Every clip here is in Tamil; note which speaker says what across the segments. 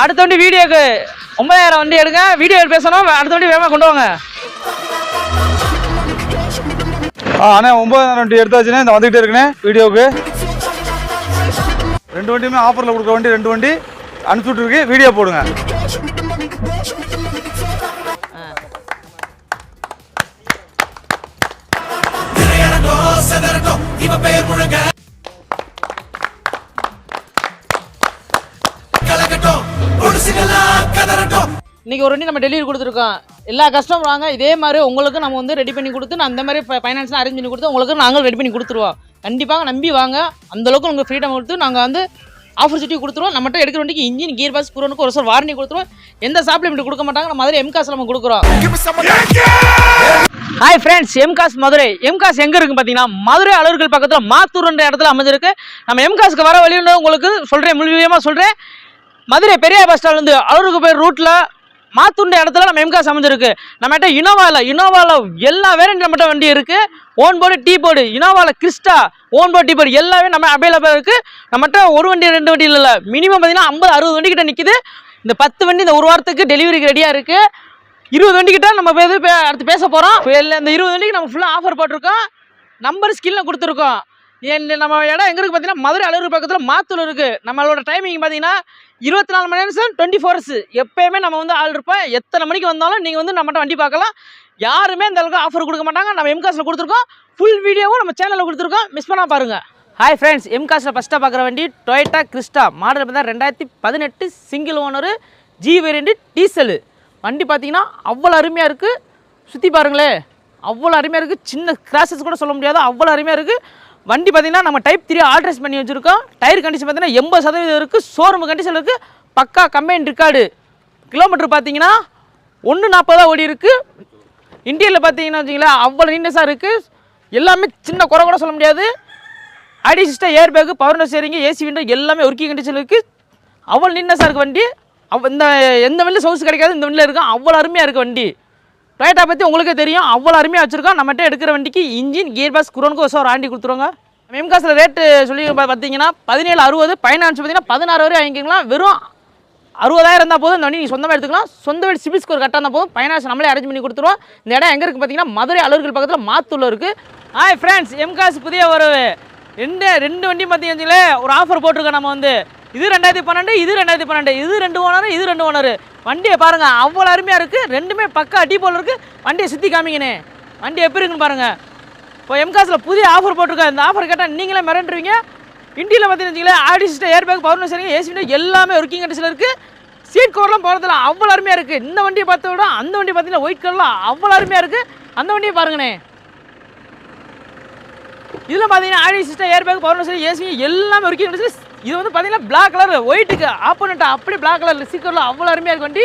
Speaker 1: அடுத்த வண்டி வீடியோக்கு ஒன்பதாயிரம் வண்டி எடுங்க. வீடியோ பேசணும். அடுத்த வண்டி வேகமாக கொண்டு வாங்க.
Speaker 2: அண்ணே ஒன்பதாயிரம் வண்டி எடுத்தாச்சுண்ணே. இந்த வந்துகிட்டே இருக்குண்ணே வீடியோவுக்கு. ரெண்டு வண்டியுமே ஆஃபரில் கொடுக்குற வண்டி ரெண்டு வண்டி அனுப்பிச்சுட்டு இருக்கு வீடியோ போடுங்க.
Speaker 1: இன்னைக்கு ஒரு வண்டி நம்ம டெலிவரி கொடுத்துருக்கோம். எல்லா கஸ்டமர் வாங்க இதே மாதிரி உங்களுக்கு நம்ம வந்து ரெடி பண்ணி கொடுத்து நான் அந்த மாதிரி ஃபைனான்ஸ்லாம் அரேஞ்ச் பண்ணி கொடுத்து உங்களுக்கு நாங்களும் ரெடி பண்ணி கொடுத்துருவோம். கண்டிப்பாக நம்பி வாங்க. அந்த அளவுக்கு உங்களுக்கு ஃப்ரீடம் கொடுத்து நாங்கள் வந்து ஆப்பர்ச்சுனிட்டி கொடுத்துருவோம். நம்மகிட்ட எடுக்கிற வண்டிக்கு இன்ஜின் கியர் பாக்ஸ் குரோனுக்கு ஒரு வருஷம் வாரண்டி கொடுத்துருவோம். எந்த சாப்ளிமெண்ட் கொடுக்க மாட்டாங்க நம்ம மதுரை எம்காஸ் நம்ம கொடுக்குறோம். Hi friends எம்காஸ் Madurai. எம்காஸ் எங்க இருக்கு பார்த்தீங்கன்னா மதுரை அலுவல்கள் பக்கத்தில் மாத்தூர்ன்ற இடத்துல அமைஞ்சிருக்கு. நம்ம எம்காஸ்க்கு வர வழின்னு உங்களுக்கு சொல்கிறேன் முழுமையமாக சொல்கிறேன் மதுரை பெரிய பஸ் ஸ்டாண்ட்லேருந்து அலுவலுக்கு போய் ரூட்டில் மாத்துண்ட இடத்துல நம்ம எம்காஸ் அமைஞ்சிருக்கு. நம்மகிட்ட இனோவாவில் இனோவாவில் எல்லா வேரியன்ட் நம்மகிட்ட வண்டி இருக்குது own board T board இனோவாவில் Crysta own board T board எல்லாமே நம்ம அவைலபிளாக இருக்குது நம்மகிட்ட ஒரு வண்டி ரெண்டு வண்டி இல்லை மினிமம் பார்த்தீங்கன்னா ஐம்பது அறுபது வண்டி கிட்ட நிற்கிது இந்த பத்து வண்டி இந்த ஒரு வாரத்துக்கு டெலிவரிக்கு ரெடியாக இருக்குது இருபது வண்டிக்கிட்ட நம்ம எது பே- அடுத்து பேச போகிறோம் இந்த இருபது வண்டிக்கு நம்ம ஃபுல்லாக ஆஃபர் போட்டிருக்கோம். நம்பர் ஸ்கில்ல கொடுத்துருக்கோம். என் நம்ம இடம் எங்கே இருக்குது பார்த்தீங்கன்னா மதுரை அலுவலர் பக்கத்தில் மாத்தூர் இருக்குது நம்மளோட டைமிங் பார்த்தீங்கன்னா இருபத்தி நாலு மணி நேரம் டுவெண்ட்டி ஃபோர்ஸ் எப்பயுமே நம்ம வந்து ஆள் இருப்போம். எத்தனை மணிக்கு வந்தாலும் நீங்கள் வந்து நம்மகிட்ட வண்டி பார்க்கலாம். யாருமே இந்த அளவுக்கு ஆஃபர் கொடுக்க மாட்டாங்க. நம்ம எம்காஸில் கொடுத்துருக்கோம். ஃபுல் வீடியோவும் நம்ம சேனலில் கொடுத்துருக்கோம். மிஸ் பண்ணால் பாருங்க. ஹாய் ஃப்ரெண்ட்ஸ் எம்காஸில் ஃபஸ்ட்டாக பார்க்குற வண்டி டொயட்டா கிறிஸ்டா மாடல் பார்த்தா ரெண்டாயிரத்தி பதினெட்டு single owner G variant diesel வண்டி பார்த்தீங்கன்னா அவ்வளோ அருமையாக இருக்குது சுற்றி பாருங்களேன். அவ்வளோ அருமையாக இருக்குது சின்ன கிராஷஸ் கூட சொல்ல முடியாது. அவ்வளோ அருமையாக இருக்குது வண்டி பார்த்தீங்கன்னா நம்ம டைப் த்ரீ ஆல்ட்ரேஸ் பண்ணி வச்சுருக்கோம். டயர் கண்டிஷன் பார்த்தீங்கன்னா எண்பது சதவீதம் இருக்குது ஷோரூம் கண்டிஷன் இருக்குது பக்கா கம்பெனி ரெக்கார்டு கிலோமீட்டர் பார்த்தீங்கன்னா ஒன்று நாற்பதா ஓடி இருக்குது இந்தியாவில் பார்த்தீங்கன்னா வச்சிங்களேன் அவ்வளோ நீண்டஸாக இருக்குது எல்லாமே சின்ன குறை கூட சொல்ல முடியாது. Audio system air bag power steering AC window எல்லாமே ஒர்க்கிங் கண்டிஷன் இருக்குது அவ்வளோ நீட்னஸாக இருக்குது வண்டி. அவ் இந்த எந்த வண்டியில் சவுஸ் கிடைக்காது இந்த வண்டியில் இருக்கும். அவ்வளோ அருமையாக இருக்குது வண்டி. டொயேட்டா பற்றி உங்களுக்கே தெரியும். அவ்வளோ அருமையாக வச்சுருக்கோம். நம்மகிட்ட எடுக்கிற வண்டிக்கு இன்ஜின் கியர் பாக்ஸ் குரோனுக்கு ஒரு ஆண்டி கொடுத்துருவாங்க. மெம்காஸில் ரேட்டு சொல்லி பார்த்தீங்கன்னா பதினேழு அறுபது ஃபைனான்ஸ் பார்த்தீங்கன்னா பதினாறு வரை வாங்கிக்கலாம் வெறும் அறுபதாயிரம் இருந்தால் போதும். இந்த வண்டி நீங்கள் சொந்தமாக எடுத்துக்கலாம். சொந்த வீடு சிபில் ஸ்கோர் கரெக்டாக இருந்தால் போதும். ஃபைனான்ஸ் நம்மளே அரேஞ்ச் பண்ணி கொடுத்துருவோம். இந்த இடம் எங்கே இருக்குது பார்த்தீங்கன்னா மதுரை அலுவல்கள் பக்கத்தில் மாத்தூரில் இருக்குது ஹாய் ஃப்ரெண்ட்ஸ் எம்காஸ் புதிய உறவு ரெண்டு ரெண்டு வண்டி பார்த்தீங்கன்னு ஒரு ஆஃபர் போட்டிருக்கோம் நம்ம வந்து. இது ரெண்டாயிரத்தி பன்னெண்டு இது ரெண்டாயிரத்தி பன்னெண்டு இது ரெண்டு ஓனர் இது ரெண்டு ஓனர். வண்டியை பாருங்கள் அவ்வளோ அருமையாக இருக்குது ரெண்டுமே பக்கா அடி போல் இருக்குது வண்டியை சுற்றி காமிங்கண்ணே. வண்டி எப்படி இருக்குன்னு பாருங்கள் இப்போ எம்காஸில் புதிய ஆஃபர் போட்டிருக்கோம். இந்த ஆஃபர் கேட்டால் நீங்களே மிரண்டுருவீங்க. இண்டியில் பார்த்தீங்கன்னா audio system air bag power சரிங்க ஏசி எல்லாமே ஒர்க்கிங் கண்டிஷனில் இருக்குது சீட் கவர்லாம் போகிறதுல அவ்வளோ அருமையாக இருக்குது இந்த வண்டியை பார்த்த விட அந்த வண்டி பார்த்தீங்கன்னா ஒயிட் கலரில் அவ்வளோ அருமையாக இருக்குது அந்த வண்டியை பாருங்கண்ணே. இதில் பார்த்தீங்கன்னா audio system air bag power சரி ஏசி எல்லாமே ஒர்க்கிங் கண்டிஷன் இது வந்து பார்த்தீங்கன்னா பிளாக் கலர் ஒயிட்டுக்கு ஆப்போனண்ட் அப்படி பிளாக் கலர் சீக்கிரம் அவ்வளோ அருமையாக இருக்கும். வண்டி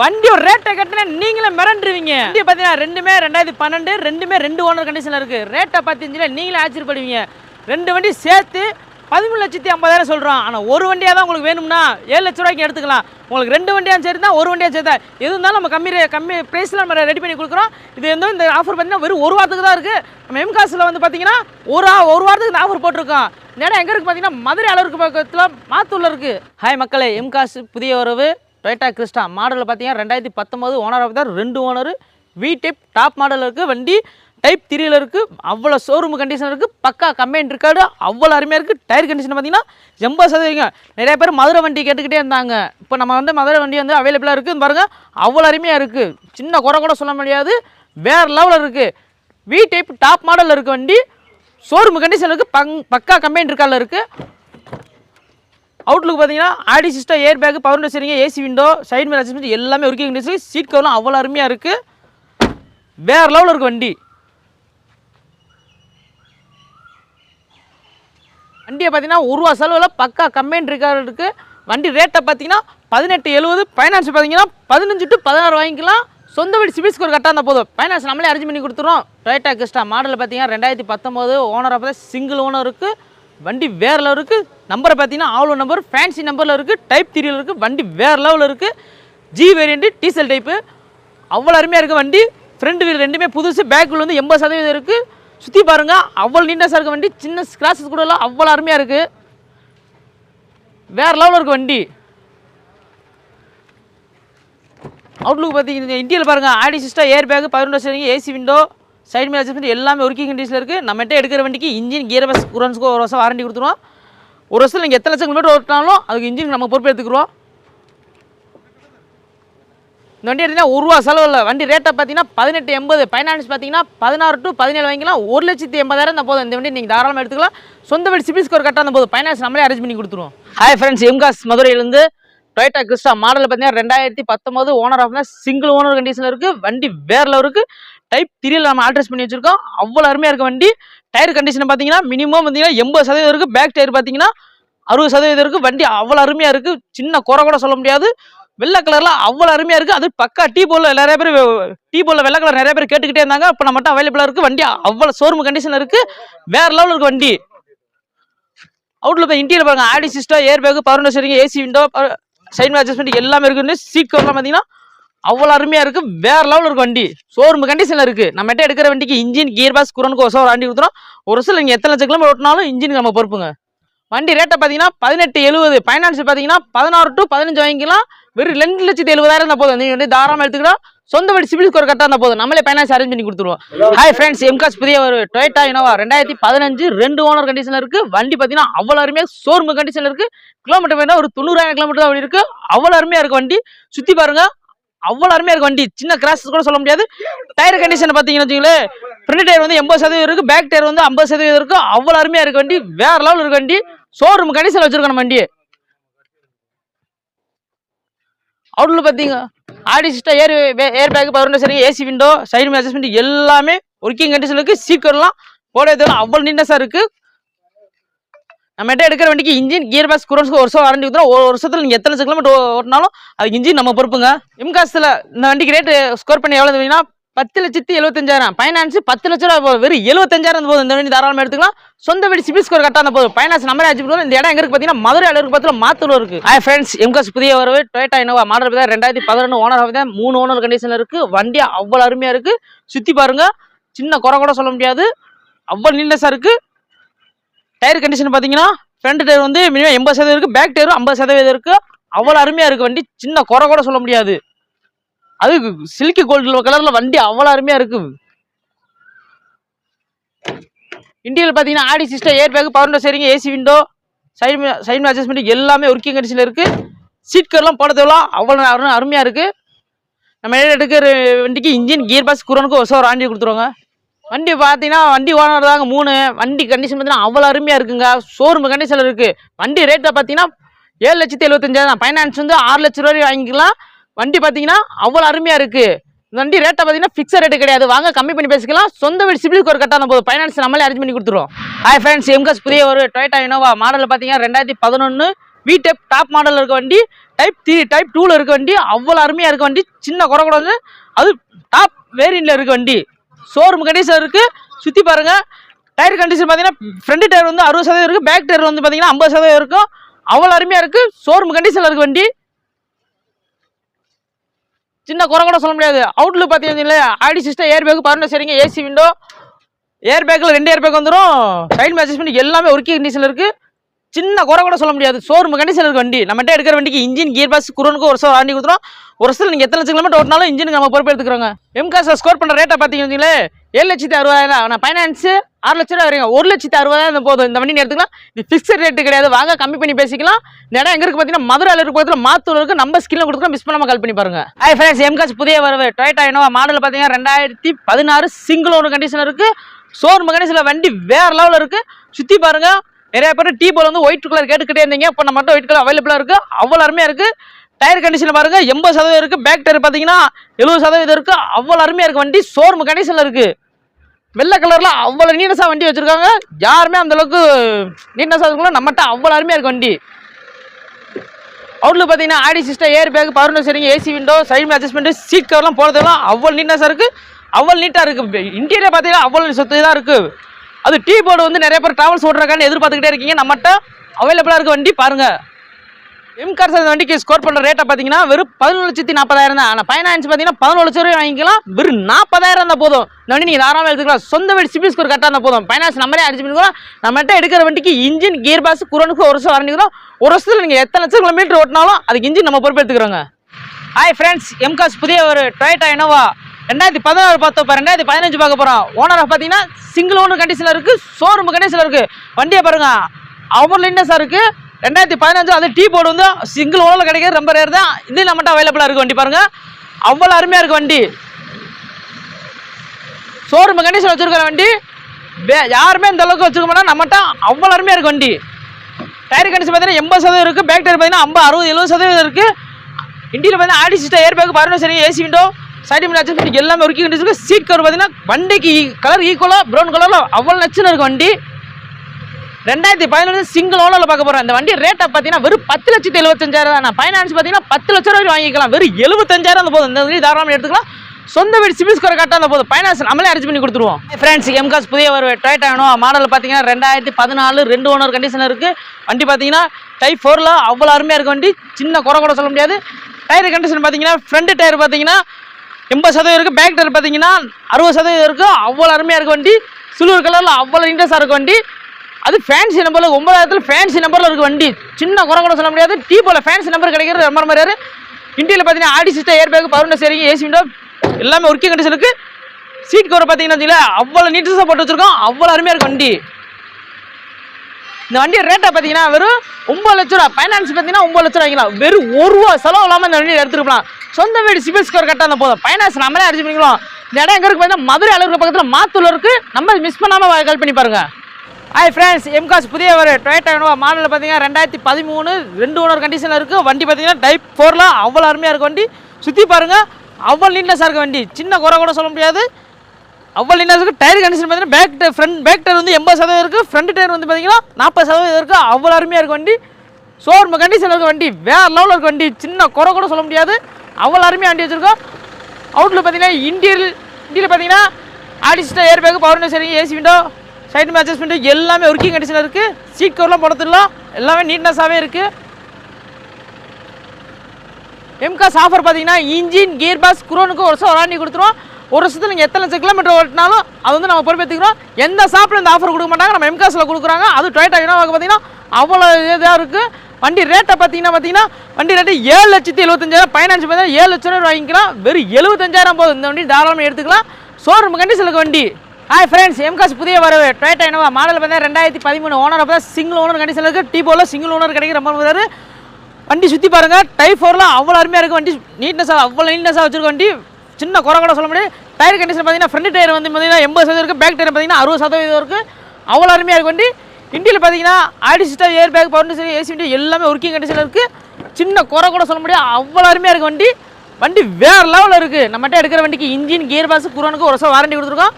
Speaker 1: வண்டியோட ரேட்டை கட்டினா நீங்களே மிரண்டுருவீங்க. வண்டி பார்த்தீங்கன்னா ரெண்டுமே ரெண்டாயிரத்தி பன்னெண்டு ரெண்டுமே ரெண்டு ஓனர் கண்டிஷனில் இருக்குது ரேட்டை பார்த்தீங்கன்னா நீங்களே ஆச்சரியப்படுவீங்க. ரெண்டு வண்டி சேர்த்து பதிமூணு லட்சத்தி ஐம்பதாயிரம் சொல்கிறோம் ஆனால் ஒரு வண்டியாக தான் உங்களுக்கு வேணும்னா ஏழு லட்ச ரூபாய்க்கு எடுத்துக்கலாம். உங்களுக்கு ரெண்டு வண்டியாக சரி தான் ஒரு வண்டியாக சேர்த்தா எது இருந்தாலும் நம்ம கம்மி கம்மி ப்ரைஸில் நம்ம ரெடி பண்ணி கொடுக்குறோம். இது வந்து இந்த ஆஃபர் பார்த்தீங்கன்னா வெறும் ஒரு வாரத்துக்கு தான் இருக்குது நம்ம எம்காஸில் வந்து பார்த்தீங்கன்னா ஒரு ஆ- ஒரு வாரத்துக்கு இந்த ஆஃபர் போட்டிருக்கோம். நேரம் எங்கே இருக்குது பார்த்தீங்கன்னா? மதுரை அளவுக்கு பக்கத்தில் மாத்தூரில் இருக்குது ஹாய் மக்களே எம்காஸ் புதிய உறவு டொயட்டா கிறிஸ்டா மாடலில் பார்த்தீங்கன்னா ரெண்டாயிரத்தி பத்தொம்போது ஓனர் ஆஃப் தான் ரெண்டு ஓனர் வி டைப் டாப் மாடலில் இருக்குது வண்டி டைப் திரியில் இருக்குது அவ்வளோ ஷோரூம் கண்டிஷன் இருக்குது பக்கா கம்பெனி இருக்காடு அவ்வளோ அருமையாக இருக்குது டயர் கண்டிஷன் பார்த்தீங்கன்னா எண்பது சதவீதம். நிறைய பேர் மதுரை வண்டி கேட்டுக்கிட்டே இருந்தாங்க. இப்போ நம்ம வந்து மதுரை வண்டி வந்து அவைலபிளாக இருக்குதுன்னு பாருங்கள் அவ்வளோ அருமையாக இருக்குது சின்ன குறை கூட சொல்ல முடியாது. வேறு லெவலில் இருக்குது வி டைப் டாப் மாடலில் இருக்குது வண்டி ஷோரூம் கண்டிஷன் இருக்குது பங் பக்கா கம்பெனி இருக்கால இருக்குது அவுட்லுக் பார்த்தீங்கன்னா audio system air bag power சரிங்க ஏசி விண்டோ சைட் மேல் எல்லாமே ஒர்க்கிங் கண்டிஷன் சீட் கவர்லாம் அவ்வளோ அருமையாக இருக்குது வேறு லெவலில் இருக்குது வண்டி. வண்டியை பார்த்தீங்கன்னா ஒரு ரூபா செலவில் பக்கா கம்பெனி ரெக்கார்டு இருக்குது வண்டி ரேட்டை பார்த்தீங்கன்னா பதினெட்டு எழுபது ஃபைனான்ஸ் பார்த்தீங்கன்னா பதினஞ்சு டு பதினாறு வாங்கிக்கலாம். சொந்த வீடு சிபில் ஸ்கோர் கரெக்டாக இருந்தால் போதும். ஃபைனான்ஸ் நம்மளே அரேஞ்ச் பண்ணி கொடுத்துரும் டொயட்டா கிஸ்டா மாடல் பார்த்தீங்கன்னா ரெண்டாயிரத்தி பத்தொம்போது ஓனராக பார்த்தா சிங்கிள் ஓனர் இருக்குது வண்டி வேறு லெவல் இருக்குது நம்பரை பார்த்தீங்கன்னா ஆளோ நம்பர் ஃபேன்சி நம்பரில் இருக்குது டைப் திரியில் இருக்குது வண்டி வேறு லெவலில் இருக்குது ஜி வேரியண்ட்டு டீசல் டைப்பு அவ்வளோ அருமையாக இருக்குது வண்டி. ஃப்ரண்ட் வீல் ரெண்டுமே புதுசு. பேக் வந்து எண்பது சதவீதம் இருக்குது சுற்றி பாருங்கள் அவ்வளோ நீட்னஸாக இருக்க வண்டி. சின்ன ஸ்க்ராச்சஸ் கூட எல்லாம் அவ்வளோ அருமையாக இருக்குது வேறு லெவலில் இருக்குது வண்டி. அவுட்லுக் பார்த்தீங்கன்னா இன்டீரியல் பாருங்கள் ஆடி சிஸ்டா ஏர் பேக் பதினொன்று வருஷம் ஏசி விண்டோ சைட் மேல் அட்ஜஸ்ட்மெண்ட் எல்லாமே ஒர்க்கிங் கண்டிஷனில் இருக்குது நம்மகிட்ட எடுக்கிற வண்டிக்கு இன்ஜின் கியர் பஸ் குரன்ஸ்க்கோ ஒரு வருஷம் வாரண்டி கொடுத்துருவோம். ஒரு வருஷத்தில் நீங்கள் எத்தனை லட்சம் கிலோமீட்டர் ஓட்டினாலும் அதுக்கு இன்ஜின் நம்ம பொறுப்பு எடுத்துக்கிறோம் இந்த வண்டி எடுத்தீங்கன்னா ஒரு ரூபா செலவு இல்லை. வண்டி ரேட்டை பார்த்தீங்கன்னா பதினெட்டு எண்பது. ஃபைனான்ஸ் பார்த்தீங்கன்னா பதினாறு டு பதினேழு வாங்கிக்கலாம். ஒரு லட்சத்தி எண்பதாயிரம் தான் போதும். இந்த வண்டி நீங்கள் தாராளமாக எடுத்துக்கலாம். சொந்த வீடு சிபில் ஸ்கோர் கரெக்டாக இருந்தால் போதும். ஃபைனான்ஸ் நம்மளே அரேஞ்ச் பண்ணி கொடுத்துருவோம். ஹாய் ஃப்ரெண்ட்ஸ் எம்காஸ் மதுரையிலேருந்து டொயோட்டா கிறிஸ்டா மாடல் பார்த்தீங்கன்னா ரெண்டாயிரத்தி பத்தொம்போது ஓனர் ஆஃப் சிங்கிள் ஓனர் கண்டிஷனில் இருக்குது வண்டி வேற லெவலுக்கு டைப் திரியில் நம்ம ஆல்ட்ரஸ் பண்ணி வச்சிருக்கோம். அவ்வளோ அருமையாக இருக்க வண்டி. டயர் கண்டிஷன் பார்த்தீங்கன்னா மினிமம் பார்த்தீங்கன்னா எண்பது சதவீதம் இருக்குது பேக் டயர் பார்த்தீங்கன்னா அறுபது சதவீதம் இருக்குது வண்டி அவ்வளோ அருமையாக இருக்குது சின்ன குறை கூட சொல்ல முடியாது. வெள்ளை கலர்ல அவ்வளோ அருமையாக இருக்குது அது பக்கா டீ போல நிறைய பேர் டீ போல வெள்ளை கலர் நிறைய பேர் கேட்டுக்கிட்டே இருந்தாங்க. இப்போ மட்டும் அவைலபிளாக இருக்குது வண்டி அவ்வளோ ஷோரூம் கண்டிஷன் இருக்குது வேற லெவலில் இருக்கு வண்டி. அவுட்ல போய் இன்டீரியர் பாருங்க. Audio system air bag power steering AC window sign adjustment எல்லாமே இருக்கு. சீட் கவர்லாம் பார்த்தீங்கன்னா அவ்வளோ அருமையாக இருக்குது வேற லெவலில் இருக்கு வண்டி. ஷோரூம் கண்டிஷனில் இருக்குது நம்மகிட்ட எடுக்கிற வண்டிக்கு இன்ஜின் கியர் பாஸ் குரனுக்கு ஒரு வண்டி கொடுத்துரும் ஒரு சில நீங்கள் எத்தனை லட்சம் கிலோமீட்டர் ஓட்டினாலும் இன்ஜினுக்கு நம்ம பொறுப்புங்க. வண்டி ரேட்டை பார்த்தீங்கன்னா பதினெட்டு எழுபது ஃபைனான்ஸ் பார்த்தீங்கன்னா பதினாறு டு பதினஞ்சு வாங்கிக்கலாம். வெறும் ரெண்டு லட்சத்தி எழுபதாயிரம் தான் போதும். நீங்கள் வந்து தாராளமாக எடுத்துக்கலாம் சொந்த வண்டி சிவில் ஸ்கோர் கரெக்டாக இருந்தால் போதும். நம்மளே ஃபைனான்ஸ் அரேஞ்ச் பண்ணி கொடுத்துருவோம். ஹாய் ஃப்ரெண்ட்ஸ் எம்காஸ் புதிய ஒரு டொயட்டா இனோவா ரெண்டாயிரத்தி பதினஞ்சு. ரெண்டு ஓனர் கண்டிஷனில் இருக்குது வண்டி பார்த்தீங்கன்னா அவ்வளோ அருமையாக ஷோரூம் கண்டிஷனில் இருக்குது கிலோமீட்டர் வேணா ஒரு தொண்ணூறாயிரம் கிலோமீட்டர் தான் வண்டி இருக்குது அவ்வளோ அருமையாக இருக்குது வண்டி. சுற்றி பாருங்கள் அவ்வளோ அருமையாக இருக்குது வண்டி. சின்ன கிராஷஸ் கூட சொல்ல முடியாது. டயர் கண்டிஷன் பார்த்தீங்கன்னு வச்சுங்களேன் ஃப்ரண்ட் டயர் வந்து எண்பது சதவீதம் இருக்குது பேக் டயர் வந்து ஐம்பது சதவீதம் இருக்குது அவ்வளோ அருமையாக இருக்க வண்டி. வேற லெவல் இருக்கு வண்டி. ஷோரூம் கண்டிஷனில் வச்சிருக்கோம் நம்ம வண்டி அவுட்ல பார்த்தீங்க ஆடி சிஸ்டம் ஏர் ஏர் பேக் பதினொன்று சரி ஏசி விண்டோ சைடு அட்ஜஸ்ட்மெண்ட் எல்லாமே ஒர்க்கிங் கண்டிஷன் இருக்கு சீக்கிரம்லாம் போடுறதுலாம் அவ்வளோ நீட்னஸாக இருக்குது நம்மகிட்ட எடுக்கிற வண்டிக்கு இன்ஜின் கியர் பாக்ஸ் குரோன்ஸ்க்கு ஒரு வருஷம் வாரண்டி கொடுத்துரும் ஒரு வருஷத்தில் நீங்கள் எத்தனை கிலோமீட்டர் ஓட்டினாலும் அது இன்ஜின் நம்ம பொறுப்புங்க. எம்காஸில் இந்த வண்டிக்கு ரேட்டு ஸ்கோர் பண்ணி எவ்வளோ தெரியுங்கன்னா பத்து லட்சத்தி எழுபத்தஞ்சாயிரம் ஃபைனான்ஸ் பத்து லட்ச ரூபா போதும். வெறும் எழுபத்தஞ்சாயிரம் போதும் இந்த வண்டி தாராளமாக எடுத்துக்கலாம். சொந்த வீடு சிபில் ஸ்கோர் கட்டாந்த போதும் ஃபைனான்ஸ் நம்பரே அச்சு போதும் இந்த இடம் எங்க இருக்கு பார்த்தீங்கன்னா மதுரை அளவுக்கு பார்த்து மாத்தூர் இருக்கு. ஹாய் ஃப்ரெண்ட்ஸ் எம்காஸ் புதிய வரவு. டொயோட்டா இனோவா மாடல் பார்த்தா ரெண்டாயிரத்தி பதினொன்று ஓனர் ஆகுது. மூணு ஓனர் கண்டிஷனில் இருக்கு. வண்டி அவ்வளோ அருமையாக இருக்கு. சுற்றி பாருங்க. சின்ன குறை கூட சொல்ல முடியாது. அவ்வளோ நீட்னஸாக இருக்கு. டயர் கண்டிஷன் பார்த்தீங்கன்னா ஃப்ரண்ட் டயர் வந்து மினிமம் எண்பது சதவீதம் இருக்கு. பேக் டயரும் ஐம்பது சதவீதம் இருக்கு. அவ்வளோ அருமையாக இருக்கு வண்டி. சின்ன குறை கூட சொல்ல முடியாது. அது சில்கி கோல்டு கலர்ல வண்டி அவ்வளோ அருமையா இருக்கு. இன்டீரியல் பார்த்தீங்கன்னா audio system air bag power சரிங்க AC window side side adjustment எல்லாமே ஒர்க்கிங் கண்டிஷனில் இருக்கு. சீட் கர்லாம் போட தேவலாம் அவ்வளோ அருமையாக இருக்குது இருக்கு. நம்ம எடுக்கிற வண்டிக்கு இன்ஜின் கியர் பாக்ஸ் குரோனுக்கு ஒரு வருஷம் ஆண்டி கொடுத்துருவாங்க. வண்டி பார்த்தீங்கன்னா வண்டி ஓனர் தாங்க மூணு. வண்டி கண்டிஷன் பார்த்தீங்கன்னா அவ்வளோ அருமையாக இருக்குங்க. ஷோரூம் கண்டிஷனில் இருக்குது வண்டி ரேட்டை பார்த்தீங்கன்னா ஏழு லட்சத்தி எழுபத்தஞ்சாயிரம் ஃபைனான்ஸ் வந்து ஆறு லட்ச ரூபாய் வாங்கிக்கலாம். வண்டி பார்த்தீங்கன்னா அவ்வளோ அருமையாக இருக்குது இந்த வண்டி ரேட்டை பார்த்தீங்கன்னா ஃபிக்ஸட் ரேட்டு கிடையாது. வாங்க கம்மி பண்ணி பேசிக்கலாம். சொந்த வீடு சிபில் ஒரு கட்டான போது ஃபைனான்ஸ் நம்மளே அரேஞ்ச் பண்ணி கொடுத்துருவோம். ஹாய் ஃப்ரெண்ட்ஸ் எம்கஸ் புதிய ஒரு டொயட்டா இனோவா மாடல் பார்த்தீங்கன்னா ரெண்டாயிரத்தி பதினொன்று வி டைப் டாப் மாடலில் இருக்க வண்டி டைப் த்ரீ டைப் டூவில் இருக்க வண்டி அவ்வளோ அருமையாக இருக்க வண்டி. சின்ன குறை கூட வந்து அது டாப் வேரியண்ட்டில் இருக்க வண்டி. ஷோரூம் கண்டிஷன் இருக்குது சுற்றி பாருங்கள் டயர் கண்டிஷன் பார்த்தீங்கன்னா ஃப்ரண்ட் டயர் வந்து அறுபது சதவீதம் இருக்குது பேக் டயர் வந்து பார்த்தீங்கன்னா ஐம்பது சதவீதம் இருக்கும். அவ்வளோ அருமையாக இருக்குது ஷோரூம் கண்டிஷனில் இருக்க வண்டி. சின்ன குறை கூட சொல்ல முடியாது. அவுட்லுக் பார்த்தீங்கன்னா ஆடி சிஸ்டம் ஏர் பேக் பாருங்க சரிங்க ஏசி விண்டோ ஏர் பேக்கில் ரெண்டு ஏர் பேக் வந்துடும் சைடு அட்ஜஸ்ட்மெண்ட் எல்லாமே ஒர்க்கிங் கண்டிஷனில் இருக்குது சின்ன குறை கூட சொல்ல முடியாது. ஷோரூம் கண்டிஷனில் இருக்க வண்டி. நம்மகிட்ட எடுக்கிற வண்டிக்கு இன்ஜின் கியர் பாஸ் குரோனுக்கு ஒரு சில வாண்டி கொடுத்துரும். ஒரு சில நீங்கள் எத்தனை லட்சம் கிலோமீட்டர் ஓட்டினாலும் இன்ஜினுக்கு நம்ம பொறுப்பு எடுத்துக்கிறோங்க எம்காஸில் ஸ்கோர் பண்ணுற ரேட்டை பார்த்தீங்கன்னு ஏழு லட்சத்தி அறுபதாயிரம் நான் ஃபைனான்ஸு ஆறு லட்ச ரூபா வரீங்க ஒரு லட்சத்தி அறுபதாயிரம் போதும். இந்த வண்டி எடுத்துக்கலாம். இது ஃபிக்ஸட் ரேட்டு கிடையாது. வாங்க கம்மி பண்ணி பேசிக்கலாம். இந்த இடம் எங்க இருக்கு பார்த்தீங்கன்னா மதுரை இருக்கு பக்கத்தில் மாத்தூர் இருக்கு. நம்ம ஸ்கில்ல கொடுத்துருக்கோம் மிஸ் பண்ணாமல் கால் பண்ணி பாருங்க. ஹாய் ஃப்ரெண்ட்ஸ் எம்காஸ் புதிய வரவு. டொயட்டா இனோவா மாடல் பார்த்தீங்கன்னா ரெண்டாயிரத்தி பதினாறு சிங்கிள் ஓனர் கண்டிஷன் இருக்கு. ஷோரூம் கண்டிஷனில் வண்டி வேற லெவலில் இருக்கு. சுற்றி பாருங்க. நிறைய பேர் டீ போல் வந்து ஒயிட் கலர் கேட்டுக்கிட்டே இருந்தீங்க. இப்போ நம்ம மட்டும் ஒயிட் கலர் அவைலபிளாக இருக்குது அவ்வளோ அருமையாக இருக்குது டயர் கண்டிஷன் பாருங்க எண்பது சதவீதம் இருக்குது பேக் டயர் பார்த்தீங்கன்னா எழுபது சதவீதம் இருக்குது அவ்வளோ அருமையாக இருக்குது வண்டி. ஷோரூம் கண்டிஷனில் இருக்குது வெள்ளை கலரில் அவ்வளோ நீட்னஸாக வண்டி வச்சுருக்காங்க. யாருமே அந்தளவுக்கு நீட்னஸாக இருக்குல்ல நம்மகிட்ட அவ்வளோ அருமையாக இருக்குது வண்டி. அவுட்ல பார்த்தீங்கன்னா audio system air bag power சரிங்க AC window side adjustment seat கவர்லாம் போகிறதெல்லாம் அவ்வளோ நீட்னஸாக இருக்குது அவ்வளோ நீட்டாக இருக்குது இன்டீரியர் பார்த்தீங்கன்னா அவ்வளோ சொத்து தான் இருக்குது அது டீ போர்டு வந்து நிறைய பேர் டிராவல்ஸ் ஓட்டுறக்கான்னு எதிர்பார்த்துக்கிட்டே இருக்கீங்க. நம்மகிட்ட அவைலபிளாக இருக்க வண்டி பாருங்க. எம் கார்ஸ் அந்த வண்டிக்கு ஸ்கோர் பண்ணுற ரேட்டை பார்த்தீங்கன்னா வெறும் பதினொரு லட்சத்தி நாற்பதாயிரம் தான். ஆனால் ஃபைனான்ஸ் பார்த்தீங்கன்னா பதினொரு லட்சம் ரூபாய் வாங்கிக்கலாம். வெறும் நாற்பதாயிரம் தான் போதும். இந்த வண்டி நீங்கள் தாராளமாக எடுத்துக்கலாம். சொந்த வீடு சிபில் ஸ்கோர் கரெக்டாக இருந்தால் போதும். ஃபைனான்ஸ் நம்பரே அடிச்சு பண்ணிக்கலாம் நம்மகிட்ட எடுக்கிற வண்டிக்கு இன்ஜின் கியர் பாஸ் குரோனுக்கு ஒரு வருஷம் வரணிக்கிறோம் ஒரு வருஷத்தில் நீங்கள் எத்தனை லட்சம் கிலோமீட்டர் ஓட்டினாலும் அதுக்கு இன்ஜின் நம்ம பொறுப்பு எடுத்துக்கிறோங்க. ஹாய் ஃப்ரெண்ட்ஸ் எம்காஸ் புதிய ஒரு டொயட்டா இனோவா ரெண்டாயிரத்தி பதினாறு பார்த்தோம் இப்போ ரெண்டாயிரத்தி பதினஞ்சு பார்க்க போகிறோம் ஓனரை பார்த்தீங்கன்னா சிங்கிள் ஓனர் கண்டிஷனில் இருக்குது ஷோரூம் கண்டிஷனில் இருக்குது வண்டியை பாருங்க. அவர் லிண்டஸாக இருக்குது ரெண்டாயிரத்தி பதினஞ்சு அது டீ போர்டு வந்து சிங்கிள் ஓனரில் கிடைக்கிறது ரொம்ப ரேர் தான். இது நம்மகிட்ட அவைலபிளாக இருக்குது வண்டி பாருங்க. அவ்வளோ அருமையாக இருக்குது வண்டி. ஷோரூம் கண்டிஷன் வச்சுருக்கிற வண்டி வே- யாருமே இந்த அளவுக்கு வச்சுக்க மாட்டோம் நம்மகிட்ட அவ்வளோ அருமையாக இருக்குது வண்டி. டயர் கண்டிஷன் பார்த்தீங்கன்னா எண்பது சதவீதம் இருக்குது பேக் டயர் பார்த்தீங்கன்னா ஐம்பது அறுபது எழுபது சதவீதம் இருக்குது இண்டியில் பார்த்தீங்கன்னா ஆடி சிஸ்டம் ஏர் பேக் பாருங்க சரி ஏசி விண்டோ சைடு மின் அட்ஜஸ்ட்மெண்ட் எல்லாமே ஒர்க்கிங் இருக்குது சீட் கவர் பார்த்தீங்கன்னா வண்டிக்கு கலர் ஈக்குவலாக ப்ரௌன் கலரில் அவ்வளோ நச்சுன்னு இருக்கும் வண்டி. ரெண்டாயிரத்தி பதினொன்று சிங்கிள் ஓனரில் பார்க்க போகிறோம் இந்த வண்டி ரேட்டை பார்த்தீங்கன்னா வெறும் பத்து லட்சத்தி எழுபத்தஞ்சாயிரம் தான். ஃபைனான்ஸ் பார்த்தீங்கன்னா பத்து லட்ச ரூபாய் வாங்கிக்கலாம். வெறும் எழுபத்தஞ்சாயிரம் அந்த போதும். இந்த வண்டி தாராளமாக எடுத்துக்கலாம். சொந்த வீடு சிபில் ஸ்கோர் கரெக்டாக அந்த போதும். ஃபைனான்ஸ் நம்மளே அரேஞ்ச் பண்ணி கொடுத்துருவோம். ஃப்ரெண்ட்ஸ் எம்காஸ் புதிய ஒரு டொயட்டா வேணும் மாடல் பார்த்தீங்கன்னா ரெண்டாயிரத்தி பதினாலு ரெண்டு ஓனர் கண்டிஷன் இருக்குது வண்டி பார்த்தீங்கன்னா டைப் ஃபோரில் அவ்வளோ அருமையாக இருக்க வண்டி. சின்ன குறை கூட சொல்ல முடியாது. டயர் கண்டிஷன் பார்த்தீங்கன்னா ஃப்ரண்ட் டயர் பார்த்தீங்கன்னா எண்பது சதவீதம் இருக்குது பேக் டயர் பார்த்தீங்கன்னா அறுபது சதவீதம் இருக்குது அவ்வளோ அருமையாக இருக்க வண்டி. சில்வர் கலரில் அவ்வளோ இன்ட்ரெஸ்டாக இருக்க வண்டி. அது ஃபேன்சி நம்பரில் ஒன்பதாயிரத்தில் ஃபேன்சி நம்பரில் இருக்கு வண்டி. சின்ன குறை கூட சொல்ல முடியாது. டீ போல ஃபேன்சி நம்பர் கிடைக்கிறது ரொம்ப ரொம்ப ரேரு இண்டியில் பார்த்தீங்கன்னா ஆடி சிஸ்டம் ஏர் பேக் பவுண்டர் சரிங்க ஏசி விண்டோ எல்லாமே ஒர்க்கிங் கண்டிஷன் இருக்குது சீட் கவர் பார்த்தீங்கன்னா வச்சுக்கோங்களேன் அவ்வளோ நீட்ஸாக போட்டு வச்சுருக்கோம். அவ்வளோ அருமையாக இருக்கும் வண்டி. இந்த வண்டி ரேட்டை பார்த்தீங்கன்னா வெறும் ஒம்பது லட்ச ரூபா ஃபைனான்ஸ் பார்த்தீங்கன்னா ஒம்பது லட்ச ரூபா வாங்கிக்கலாம். வெறும் ஒரு ரூபா செலவு இல்லாமல் இந்த வண்டியை எடுத்துருக்கலாம் சொந்த வீடு சிபில் ஸ்கோர் கரெக்டாக இருந்தால் போதும். ஃபைனான்ஸ் நம்மளே அடிச்சு பண்ணிக்கலாம் இந்த இடம் எங்கே இருக்கு பார்த்தீங்கன்னா மதுரை அளவுக்கு பக்கத்தில் மாத்தூர் இருக்குது நம்ம மிஸ் பண்ணாமல் கால் பண்ணி பாருங்க. ஹாய் ஃப்ரெண்ட்ஸ் எம்காஸ் புதிய ஒரு டொயேட்டா இனோவா மாடல் பார்த்தீங்கன்னா ரெண்டாயிரத்தி பதிமூணு ரெண்டு ஓனர் கண்டிஷனில் இருக்குது வண்டி பார்த்தீங்கன்னா டைப் ஃபோரில் அவ்வளோ அருமையாக இருக்க வண்டி. சுற்றி பாருங்கள் அவ்வளோ நீட்னஸாக இருக்க வண்டி. சின்ன குறை கூட சொல்ல முடியாது. அவ்வளோ என்ன இருக்குது டயர் கண்டிஷன் பார்த்தீங்கன்னா back tyre front back tyre வந்து எண்பது சதவீதம் இருக்குது ஃப்ரண்ட் டயர் வந்து பார்த்தீங்கன்னா நாற்பது சதவீதம் இருக்குது அவ்வளோ அருமையாக இருக்கும் வண்டி. ஷோரூம் கண்டிஷன் இருக்க வண்டி. வேறு லெவலில் இருக்க வண்டி. சின்ன குறை கூட சொல்ல முடியாது. அவ்வளோ அருமையாக வண்டி வச்சுருக்கோம். அவுட்டில் பார்த்தீங்கன்னா இன்டீரியல் இண்டியில் பார்த்தீங்கன்னா ஆடிஸ்டர் ஏர் பேக் பவர் சரிங்க ஏசி விண்டோ சைடு அட்ஜஸ்ட்மெண்ட் எல்லாமே ஒர்க்கிங் கண்டிஷனில் இருக்குது சீட் கவர்லாம் போடத்துலாம் எல்லாமே நீட்னஸாகவே இருக்குது எம்காஸ் ஆஃபர் பார்த்தீங்கன்னா இன்ஜின் கியர் பாக்ஸ் குரோனுக்கு ஒரு வருஷம் வாரண்டி கொடுத்துருவோம். ஒரு வருஷத்தில் நீங்கள் எத்தனை லட்சம் கிலோமீட்டர் ஓட்டினாலும் அது வந்து நம்ம பொறுப்பேற்றுக்கிறோம் எந்த ஷாப்பில் இந்த ஆஃபர் கொடுக்க மாட்டாங்க. நம்ம எம்காஸில் கொடுக்குறாங்க. அது டொயேட்டா இனோவாக்கு பார்த்தீங்கன்னா அவ்வளோ இதாக இருக்குது வண்டி ரேட்டை பார்த்தீங்கன்னா பார்த்தீங்கன்னா வண்டி ரேட்டு ஏழு லட்சத்தி எழுபத்தஞ்சாயிரம் ஃபைனான்ஸ் பார்த்தீங்கன்னா ஏழு லட்சம் ரூபாய் வாங்கிக்கலாம். வெறும் எழுபத்தஞ்சாயிரம் போதும். இந்த வண்டி தாராளமாக எடுத்துக்கலாம். ஷோரூம் கண்டிஷனுக்கு வண்டி. ஹாய் ஃப்ரெண்ட்ஸ் எம்காஸ் புதிய வரவு. டொயேட்டா இனோவா மாடல் பார்த்தீங்கன்னா ரெண்டாயிரத்தி பதிமூணு ஓனர் அப்போ சிங்கிள் ஓனர் கண்டிஷன் இருக்குது டீ போல சிங்கிள் ஓனர் கிடைக்கிற ரொம்ப வருது. வண்டி சுற்றி பாருங்க. டைப் ஃபோர்லாம் அவ்வளோ அருமையாக இருக்குது வண்டி. நீட்னஸாக அவ்வளோ நீட்னஸாக வச்சுருக்க வண்டி. சின்ன குறை கூட சொல்ல முடியாது. டயர் கண்டிஷன் பார்த்தீங்கன்னா ஃப்ரண்ட் டயர் வந்து பார்த்தீங்கன்னா எண்பது சதவீதம் இருக்குது பேக் டயர் பார்த்தீங்கன்னா அறுபது சதவீதம் இருக்குது அவ்வளோ அருமையாக இருக்கு வண்டி. இண்டியில் பார்த்தீங்கன்னா audio system air bag power சரி ஏசி வண்டி எல்லாமே ஒர்க்கிங் கண்டிஷனில் இருக்குது சின்ன குறை கூட சொல்ல முடியாது. அவ்வளோ அருமையாக இருக்குது வண்டி. வண்டி வேறு லெவலில் இருக்குது நம்மகிட்ட எடுக்கிற வண்டிக்கு இன்ஜின் கியர் பாக்ஸ் குரோனுக்கு ஒரு வருஷம் வாரண்டி கொடுத்துருக்கோம்.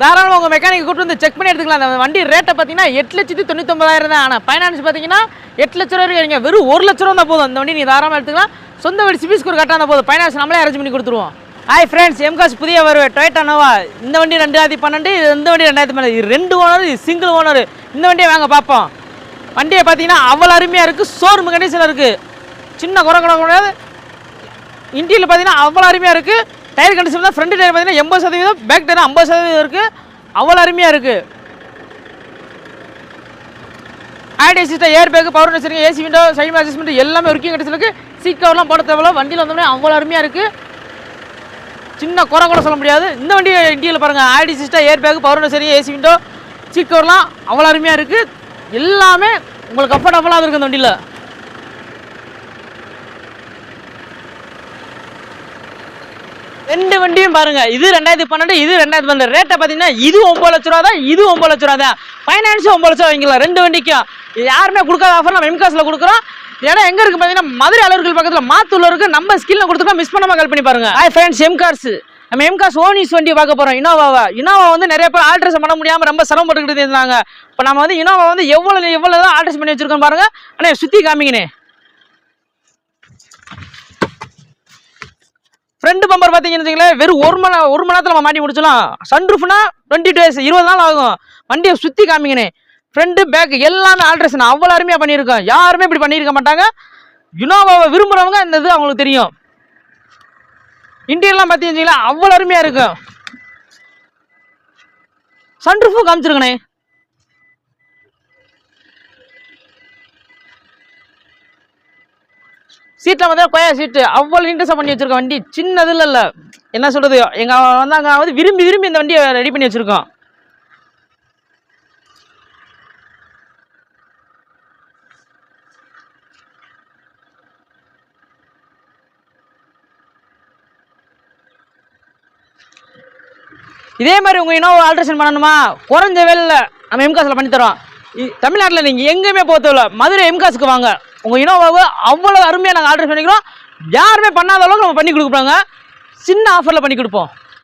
Speaker 1: தாராளமாக உங்கள் மெக்கானிக் கூட்டு வந்து செக் பண்ணி எடுத்துக்கலாம். அந்த வண்டி ரேட்டை பார்த்தீங்கன்னா எட்டு லட்சத்தி தொண்ணூத்தொம்பதாயிரம் தான். ஆனால் ஃபைனான்ஸ் பார்த்தீங்கன்னா எட்டு லட்ச ரூபா வரைக்கும் வெறும் ஒரு லட்ச ரூபா தான் போதும். அந்த வண்டி நீ தாராளமாக எடுத்துக்கலாம். சொந்த வீடு சிபி ஸ்கோர் கட்டான போது போதும் ஃபைனான்ஸ் நம்மளே அரேஞ்ச் பண்ணி கொடுத்துருவோம். ஹாய் ஃப்ரெண்ட்ஸ் எம்காஸ் புதிய வருவே. டொயட்டா நோவா இந்த வண்டி ரெண்டாயிரத்தி பன்னெண்டு இந்த வண்டி ரெண்டாயிரத்தி பன்னெண்டு. இது ரெண்டு ஓனர் இது சிங்கிள் ஓனர் இந்த வண்டியை வாங்க பார்ப்போம். வண்டியை பார்த்தீங்கன்னா அவ்வளோ அருமையாக இருக்குது ஷோரூம் கண்டிஷனில் இருக்குது சின்ன குறை கூட கிடையாது. இன்டீரியல் பார்த்தீங்கன்னா அவ்வளோ அருமையாக இருக்குது டயர் கண்டிஷன் தான் ஃப்ரண்ட் டயர் பார்த்தீங்கன்னா எண்பது சதவீதம் பேக் டயர் ஐம்பது சதவீதம் இருக்குது அவ்வளோ அருமையாக இருக்குது audio system air bag power வச்சுருக்கேன் ஏசி விண்டோ சைடு அட்ஜஸ்ட்மெண்ட் எல்லாமே ஒர்க்கிங் கண்டிஷன் இருக்குது சீட் கவர்லாம் போட தேவையில்ல. வண்டியில் வந்தோடனே அவ்வளோ அருமையாக இருக்குது சின்ன குறை கூட சொல்ல முடியாது. இந்த வண்டி இன்டீரியல் பாருங்கள் audio system air bag power சரி ஏசி விண்டோ சீட் கவர்லாம் அவ்வளோ அருமையாக இருக்குது எல்லாமே உங்களுக்கு கம்ஃபர்டபுளாக இருக்குது இந்த வண்டியில். ரெண்டு வண்டியும் பாருங்க. இது ரெண்டாயிரத்தி பன்னெண்டு இது ரெண்டாயிரத்தி பன்னெண்டு. ரேட்டை பார்த்தீங்கன்னா இது ஒம்பது லட்ச ரூபா தான் இது ஒம்பது லட்ச ரூபா தான். ஃபைனான்ஸும் ஒம்பது லட்ச ரூபா வாங்கிக்கலாம் ரெண்டு வண்டிக்கும். யாருமே கொடுக்காத ஆஃபர் நம்ம எம்காஸில் கொடுக்குறோம். இடம் எங்கே இருக்குது பார்த்தீங்கன்னா மதுரை அலுவலர்கள் பக்கத்தில் மாத்தூர்ல நம்ம ஸ்கில்ல கொடுத்துருக்கோம் மிஸ் பண்ணாம கால் பண்ணி பாருங்க. ஹாய் ஃப்ரெண்ட்ஸ் எம்கார்ஸ் நம்ம எம்காஸ் ஓனிஸ் வண்டி பார்க்க போகிறோம் இனோவாவை இனோவா வந்து நிறைய பேர் ஆல்ட்ரேஷன் பண்ண முடியாமல் ரொம்ப சிரமப்பட்டுக்கிட்டு இருந்தாங்க. இப்போ நம்ம வந்து இனோவா வந்து எவ்வளோ எவ்வளோ தான் ஆல்ட்ரேஷன் பண்ணி வச்சிருக்கோம் பாருங்க. அண்ணே சுற்றி காமிங்கண்ணே. ஃப்ரண்ட் பம்பர் பார்த்தீங்கன்னு வச்சுங்களேன் வெறும் ஒரு மணி ஒரு மணி நேரத்தில் நம்ம மாட்டி முடிச்சலாம் சன்ரூஃப்னா டுவெண்ட்டி டேஸ் இருபது நாள் ஆகும். வண்டியை சுற்றி காமிங்கண்ணே. ஃப்ரெண்டு பேக் எல்லாமே ஆல்ட்ரேஷன் அவ்வளோ அருமையாக பண்ணியிருக்கோம் யாருமே இப்படி பண்ணியிருக்க மாட்டாங்க. யுனோவாவை விரும்புகிறவங்க இந்த இது அவங்களுக்கு தெரியும். இன்டீரியர்லாம் பார்த்தீங்கன்னு வச்சுங்களேன் அவ்வளோ அருமையாக இருக்கும் சன்ரூஃபும் காமிச்சிருக்கண்ணே சீட்டில் வந்து கொயா சீட்டு. அவ்வளோ இன்ட்ரெஸ்ட் பண்ணி வச்சுருக்கோம் வண்டி சின்னதில் இல்லை என்ன சொல்கிறது எங்கள் வந்தாங்க வந்து விரும்பி விரும்பி இந்த வண்டியை ரெடி பண்ணி வச்சுருக்கோம் இதே மாதிரி உங்கள் இனோவா ஆல்ட்ரேஷன் பண்ணணுமா? குறைஞ்ச வேலையில் நம்ம எம்காஸில் பண்ணித்தரோம் தமிழ்நாட்டில் நீங்கள் எங்கேயுமே போகிறதில்ல மதுரை எம்காஸுக்கு வாங்க. உங்கள் இனோவாவை அவ்வளோ அருமையாக நாங்கள் ஆல்ட்ரேஷன் பண்ணிக்கிறோம். யாருமே பண்ணாத அளவுக்கு நம்ம பண்ணி கொடுக்குறாங்க சின்ன ஆஃபரில் பண்ணி கொடுப்போம்.